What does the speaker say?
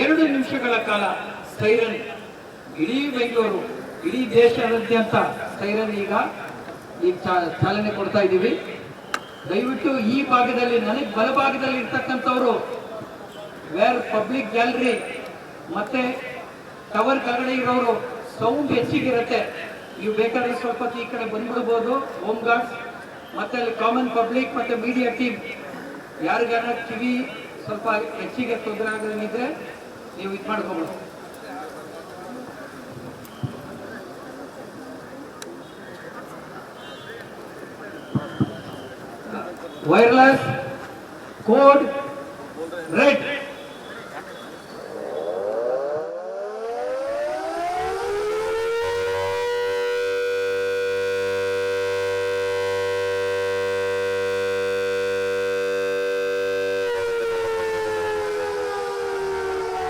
ಎರಡು ನಿಮಿಷಗಳ ಕಾಲ ಸೈರನ್ ಇಡೀ ಬೆಂಗಳೂರು, ಇಡೀ ದೇಶದಾದ್ಯಂತ ಸೈರನ್ ಈಗ ಈ ಚಾಲನೆ ಕೊಡ್ತಾ ಇದ್ದೀವಿ. ದಯವಿಟ್ಟು ಈ ಭಾಗದಲ್ಲಿ, ನನಗೆ ಬಲಭಾಗದಲ್ಲಿ ಇರ್ತಕ್ಕಂಥವ್ರು ವೇರ್ ಪಬ್ಲಿಕ್ ಗ್ಯಾಲರಿ ಮತ್ತೆ ಟವರ್ ಕೆಳಗಡೆ ಇರೋರು ಸೌಂಡ್ ಹೆಚ್ಚಿಗಿರುತ್ತೆ ನೀವು ಬೇಕಾದ್ರೆ ಸ್ವಲ್ಪ ಈ ಕಡೆ ಬಂದ್ಬಿಡ್ಬೋದು ಹೋಮ್ ಗಾರ್ಡ್ಸ್ ಮತ್ತೆ ಅಲ್ಲಿ ಕಾಮನ್ ಪಬ್ಲಿಕ್ ಮತ್ತೆ ಮೀಡಿಯಾ ಟೀಮ್ ಯಾರಿಗಾರ ಕಿವಿ ಸ್ವಲ್ಪ ಹೆಚ್ಚಿಗೆ ತೊಂದರೆ ಆಗೋದಿದ್ರೆ ನೀವು ಇದು ಮಾಡ್ಕೋಬೋದು ವೈರ್ಲೆಸ್ ಕೋಡ್ ರೆಡ್